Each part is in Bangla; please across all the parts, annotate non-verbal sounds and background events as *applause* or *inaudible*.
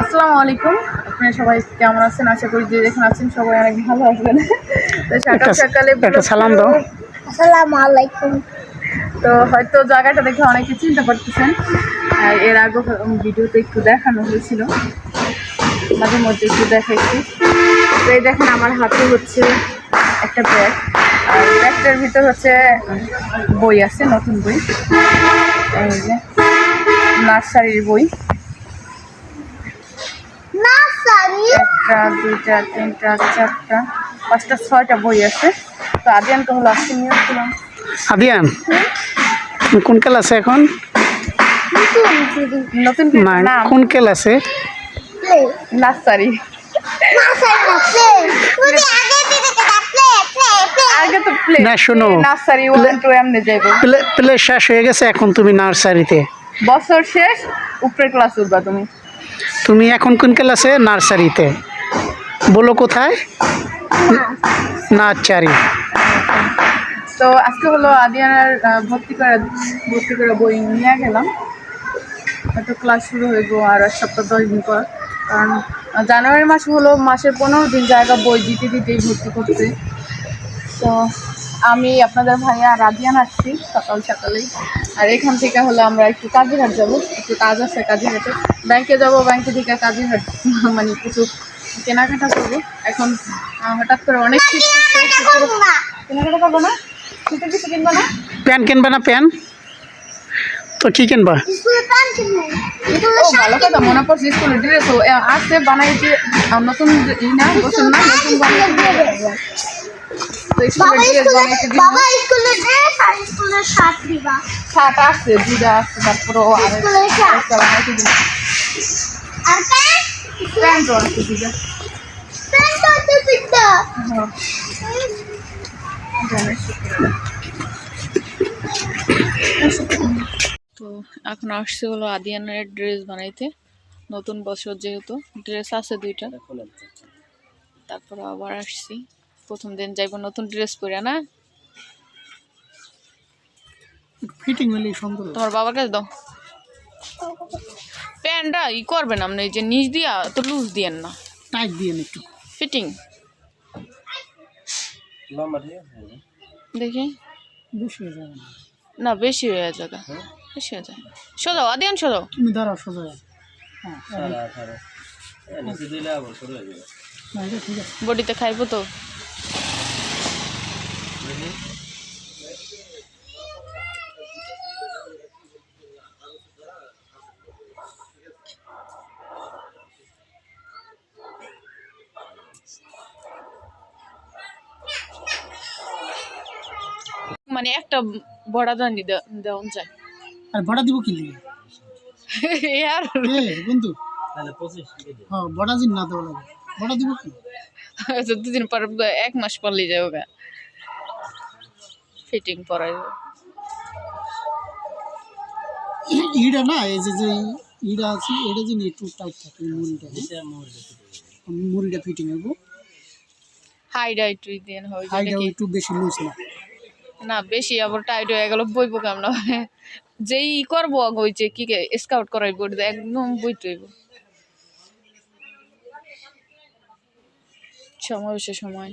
আসসালামু আলাইকুম। আপনারা সবাই কেমন আছেন? আশা করি যে যেখানে আছেন সবাই অনেক ভালো আছেন। তো সকাল সকালে সালাম দাও। আসসালামু আলাইকুম। তো হয়তো জায়গাটা দেখে অনেকে চিন্তা করতেছেন এর আগে ভিডিওতে একটু দেখানো হয়েছিল। মাঝে মধ্যে একটু দেখাইছি। তো এই দেখেন আমার হাতে হচ্ছে একটা ব্যাগ। আর ব্যাগটার ভিতর হচ্ছে বই আছে নতুন বই। এই যে নার্সারির বই। একটা দুইটা তিনটা চারটা পাঁচটা ছয়টা বই আছে। তো আদিয়ানকে হলো আজকে নিয়েছিলাম আদিয়ান? তুমি কোন ক্লাসে এখন? নতুন না কোন ক্লাসে প্লে। নার্সারি না সারি না প্লে তুমি আগে দিদি কে প্লে প্লে প্লে আগে তো প্লে না, শোনো। নার্সারি ওয়ান টু এমনি যাইব। প্লে প্লে শেষ হয়ে গেছে এখন তুমি নার্সারিতে। বছর শেষ উপরের ক্লাস উঠবা তুমি। তুমি এখন কোন ক্লাসে নার্সারিতে। বলো কোথায়? নার্সারি। তো আজকে হলো আদিয়ানার ভর্তি করা ভর্তি করা বই নিয়ে গেলাম। হয়তো ক্লাস শুরু হইব আর এক সপ্তাহ দশ দিন পর। কারণ জানুয়ারি মাস হলো মাসের পনেরো দিন জায়গা বই দিতে দিতেই ভর্তি করতে তো আমি আপনাদের ভাইয়া আর আদিয়ান আসছি সকাল সকালেই। আর এখান থেকে হলো আমরা একটু কাজিরহাট যাব। একটু কাজ আছে কাজিরহাটে। ব্যাংকে যাব ব্যাংকে থেকে কাজিরহাট মানে কিছু কেনাকাটা করব। এখন হঠাৎ করে অনেক শীত কেনাকাটা করব না? শীতের কিছু কিনবো না? প্যান কিনবা না প্যান? তো কি কিনবা? প্যান্ট ভালো কথা মনে পড়ছে স্কুলের ড্রেস। ও আসতে বানাইছে। নতুন ই না বছর না নতুন বানাইছে। তো বাবা স্কুলে বাবা স্কুলে ড্রেস আর স্কুলে শার্ট দিবা। শার্ট আসছে দুইটা আসছে তারপরে আর স্কুলের শার্ট একটা বানাইতে দিব। আর প্যান্ট? প্যান্টও দুইটা প্যান্ট তো তিনটা। হ্যাঁ, তো এখন আসছে হলো আদিয়ানের ড্রেস বানাইতে। নতুন বছর যেহেতু ড্রেস আছে দুইটা। তারপর আবার আসছি। প্রথম দিন যাইব নতুন ড্রেস পরে না? ফিটিং হলে সুন্দর তোমার বাবার কাছে দাও। প্যান্টটা ই করবেন আপনি এই যে নিচ দিয়া তো লুজ দিয়েন না। টাইট দিয়ে একটু। ফিটিং দেখি। বেশি হয়ে যাবে না। না বেশি হয়ে যাবে। বেশি হয়ে যায় সোজাও আদিয়ান সোজাও তুমি দাঁড়াও সোজা হ্যাঁ না এটা ঠিক আছে। বডিতে খাইবো তো? মানে একটা বড়া দানি দেওয়া যায়। আর ভাড়া দিব কি লিগে? *laughs* আর এ বন্ধু। হ্যাঁ বড়া দিন না দেওয়া লাগে। বড়া দিব কি? আচ্ছা দুদিন পর এক মাস পরলেই যাব গা ফিটিং পরাই ই- ইটা না এই যে যে ইডা আছে এটা যে একটু টাইট থাকে মুড়িটা মুড়িটা ফিটিং হইব হাইডা একটু দিয়ে হয় হাইটা একটু বেশি লুজ না। না, বেশি, আবার টাইট হয়ে গেল, বইব কেমন? যেই ই করব হইছে কি কে স্কাউট করাইব, ওটা একদম বই হইব। সময় সময়।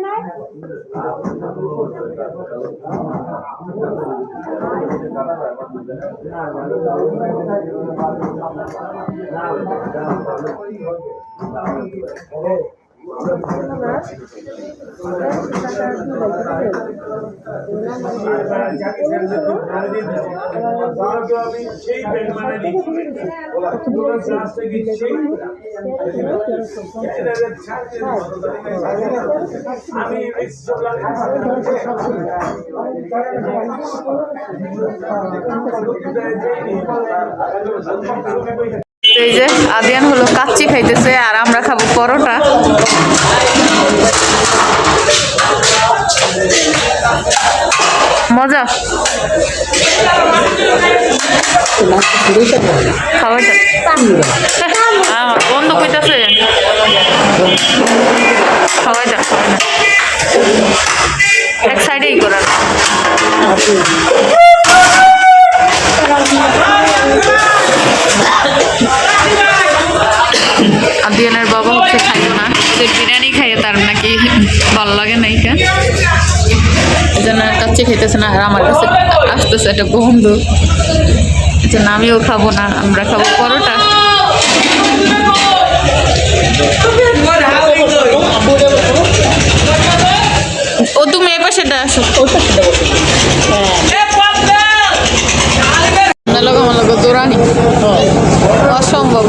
না এই যে আদিয়ান হলো কাচ্চি খাইতেছে আর আমরা খাবারটা? আমার বন্ধ কইতাছে খাওয়াই যাক খাওয়াই যাক। এক সাইডেই করার আদিয়ানের বাবা হচ্ছে খাইও না। ওদের বিরিয়ানি খাইয়ে তার নাকি ভালো লাগে নাই কে এই জন্য কাচ্চি খাইতেছে না, আর আমার কাছে আসতেছে একটা গন্ধ। এই জন্য আমিও খাব না আমরা খাব পরোটা। ও তুমি এ পাশেটা আসো। জোরানি অসম্ভব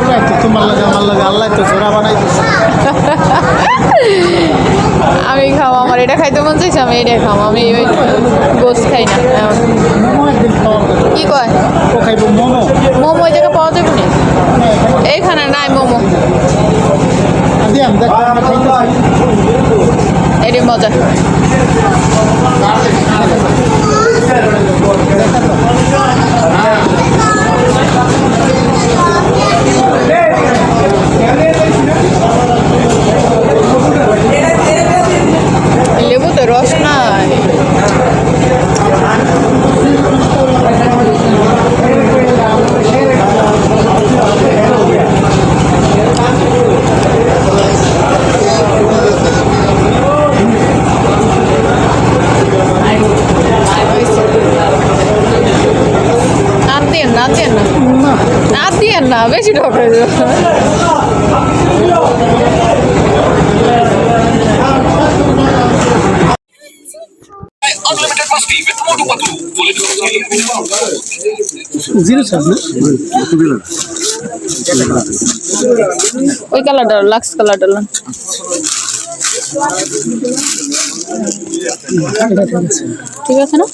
ওরাই তো তোমার লাগে আমার লাগে আল্লাহ তো জোড়া বানাই দিচ্ছে *laughs* আমি খাব আমার এটা খাইতে মন চাইছে, আমি এটাই খাব আমি ওই গোস খাই না। কি কয়? মোমো ওই জায়গায় পাওয়া যাবে না এইখানে নাই মোমো। এটাই মজা। আর দিয়েন না। দিয়েন না বেশি ঢক ওই কালারটা লাক্স কালারটা ঠিক আছে না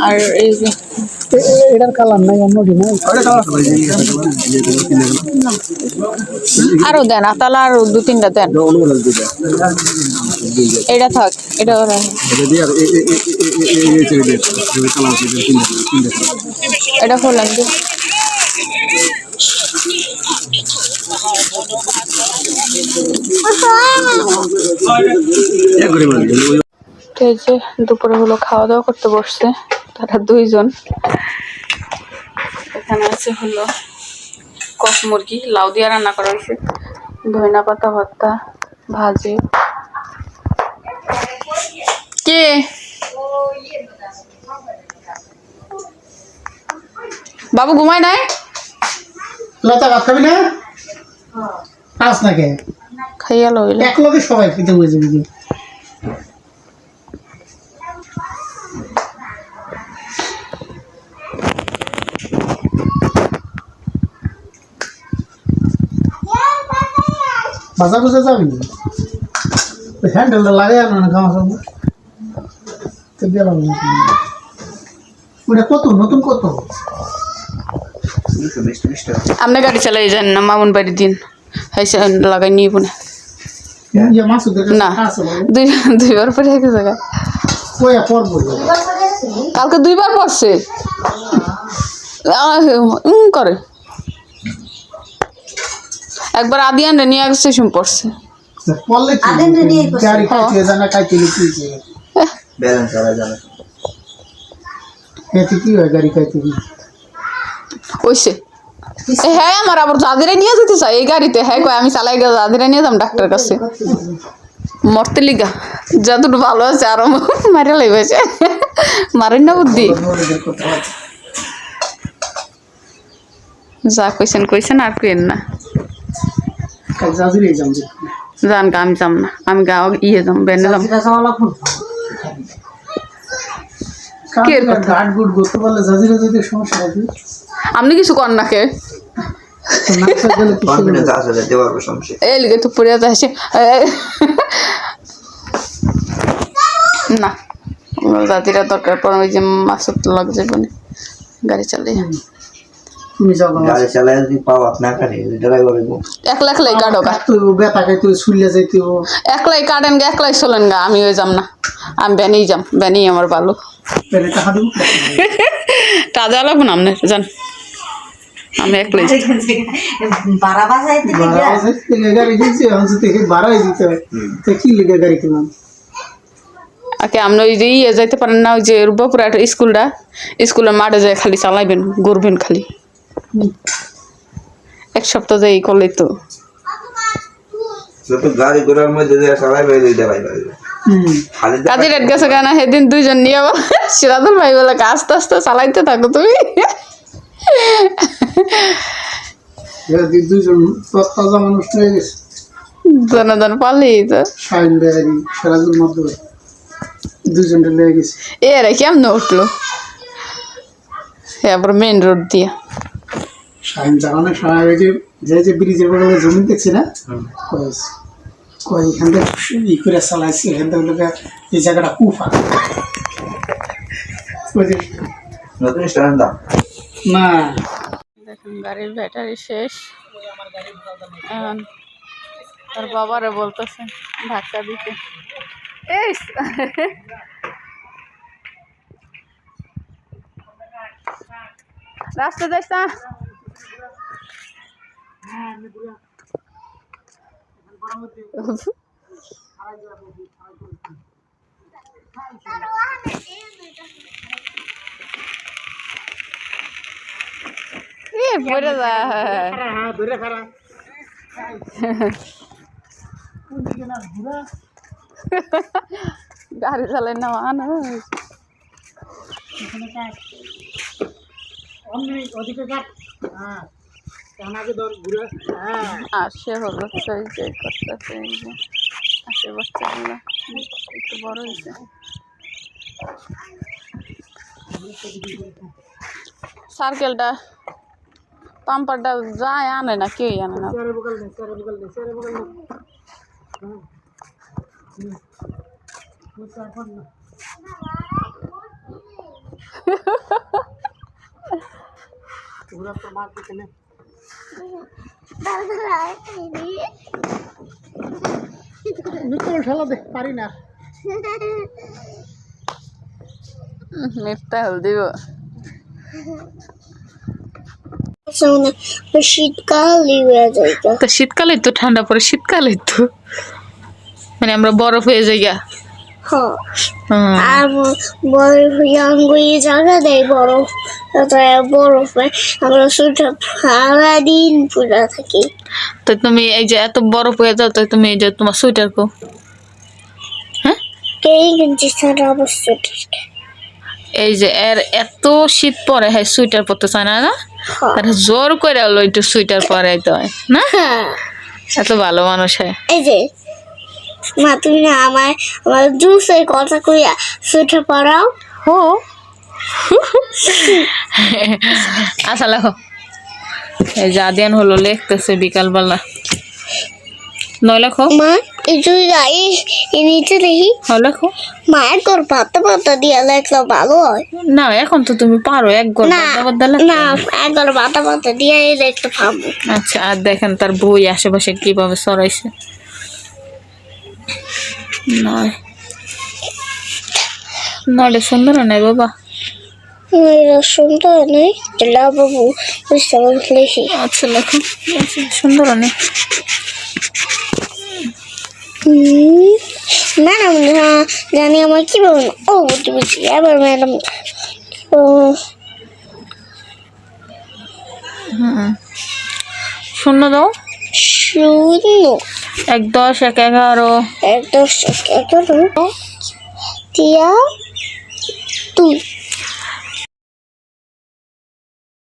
আর এই যে এটার কালার নাই অন্যটি নাই আরও দেন আতালা আরও দু তিনটা দেন এটা থাক এটা এটা খোলেন যে দুপুরে হলো খাওয়া দাওয়া করতে বসছে, তারা দুইজন। এখানে আছে হলো কক মুরগি, লাউ দিয়ে রান্না করা হয়েছে। ধনিয়া পাতা, ভর্তা, ভাজি। কে? বাবু ঘুমায় নাই? লতা, ভাত খাবি না? আস না কে? খাইয়া লইলে এক লগে সবাই খেতে হয়ে যাবে কি বাজা বুঝে যাবি হ্যান্ডেলটা লাগাই আনো না তো গেলাম ওটা কত? নতুন কত? আপনি গাড়ি চালাই যান না মামুন বাড়ির দিন। হাইসে লাগাই নিয়ে কাছে না দুই দুইবার পরে এক জায়গা কইয়া পড়ব কালকে দুইবার পড়ছে। উম করে। একবার আদিয়ান নিয়ে আসছে শুন পড়ছে। ব্যালেন্স করা যাবে কি হয় গাড়ি খাইতে কি ওইসে হ্যাঁ আমার আবার জাদিরে নিয়ে যেতে চাই এই গাড়িতে। হ্যাঁ কয় আমি চালাই গেলে জাদিরে নিয়ে যাম ডাক্তার কাছে। মরতে লিগা যতটুকু ভালো আছে আরও মারে লাইবেছে মারেন না বুদ্ধি। যা কইছেন কইছেন আর কেন না। যাম গা আমি যাম না। আমি গা ইয়ে যাম বেনে যাম কে এর কথা? গাট গুট করতে পারলে জাজিরে যেতে সমস্যা হবে আপনি কিছু কর না কে? তো না তো পড়ে জাতিরা দরকার পড়ে ওই যে মাসুদ লগ যাবে গাড়ি চালিয়ে। তুমি যাও গাড়ি চালায় যদি পাও আপনার কাছে ড্রাইভার হইব। একলা একলাই কাটো গা। তো ব্যথা খাইতে শুইলে যাইতে একলাই কাটেন গা একলাই চলেন গা আমি ওই যাম না। আমি ব্যানেই যাম ব্যানেই আমার ভালো পেলে টাকা দেবো। কাজে লাগবো না আপনার জান আমি একলাই। বারা বাজাইতে গাড়ি কিনছি এখন যদি থেকে ভাড়াই দিতে হয় তো কি লিখে গাড়ি কিনলাম? আকে আপনি ওই যে ইয়ে যাইতে পারেন না ওই যে রূপপুরা একটা স্কুলটা স্কুলের মাঠে যায় খালি চালাইবেন ঘুরবেন খালি। এক সপ্তাহ যাই করলে তো। গাড়ি ঘোড়ার মধ্যে গেছে কেন সেদিন দুইজন নিয়ে ভাই বলে আস্তে আস্তে চালাইতে থাকো তুমি। মানুষ হয়ে গেছে। জনজন পালি তো। শাহিন বেহারি সেরাজুল মধ্যে দুইজনটা লেগে গেছে। এরা কেমন উঠল? মেন রোড দিয়ে। শাহিন জানানো শাহিন ওই যে যে যে ব্রিজের বগলে জমি দেখছি না? কয় এখান থেকে ই করে চালাইছি এখান থেকে লোকে এই জায়গাটা কুফা। না। দেখুন গাড়ির ব্যাটারি শেষ। এখন তার বাবারে বলতেছে ধাক্কা দিতে। এই রাস্তা যাইস না এ পড়ে যা হ্যাঁ ধরে খারাপ গাড়ি চালাই না মানুষ। কাট হ্যাঁ। কেন আগে ধর ঘুরে হ্যাঁ আসে হলো সেই যে করতেছে এই যে আসে বাচ্চাগুলো একটু বড় হয়েছে সার্কেলটা পাম্পারটা যায় আনে না কেউই আনে না চারে বগল নেই চারে বগল নেই চারে বগল নেই पूरा तो मार পারি না। মিথ্যা হল দিব শোনে শীতকালই যায় তো শীতকালে তো ঠান্ডা পড়ে শীতকালে তো। মানে আমরা বরফ হয়ে যাই গা। আর বরফ জায়গা দেয় বরফ বরফে আমরা সারাদিন পুরা থাকি। তো তুমি এই যে এত বরফ হয়ে যাও তো তুমি এই যে তোমার সোয়েটার কো। কেই কিন্তু সারা অবস্থা এই যে এর এত শীত পরে হ্যাঁ সোয়েটার পরতে চায় না না? তার জোর করে হলো একটু সোয়েটার পরে তো না? হ্যাঁ। এত ভালো মানুষ হয়। এই যে মা তুমি না আমার আমার জুসের কথা কইয়া সুইটার পরাও ও আচ্ছা লেখো আদিয়ান হলো লিখতেছে বিকালবেলা। নয় লেখো মা এই তুই যাই এই নিচে দেখি। হ্যাঁ লেখো মায়ের তোর পাতা পাতা দিয়ে লেখলে ভালো হয়। না এখন তো তুমি পারো এক গড় বাদ্দা বাদ্দা না লেখো। একবার পাতা পাতা দিয়ে দেখতে পাবো আচ্ছা আর দেখেন তার বই আশেপাশে কীভাবে সরাইছে নয় নয়টা সুন্দর নাই বাবা? সুন্দর তেলা বাবু বুঝতে লিখি আচ্ছা লেখো সুন্দর নেই? ম্যাডাম জানি আমার কি বলুন ও বুঝতে বুঝছি এবার ম্যাডাম শূন্য দাও। শূন্য। এক দশ এক এগারো। এক দশ এক এগারো। টিয়া দুই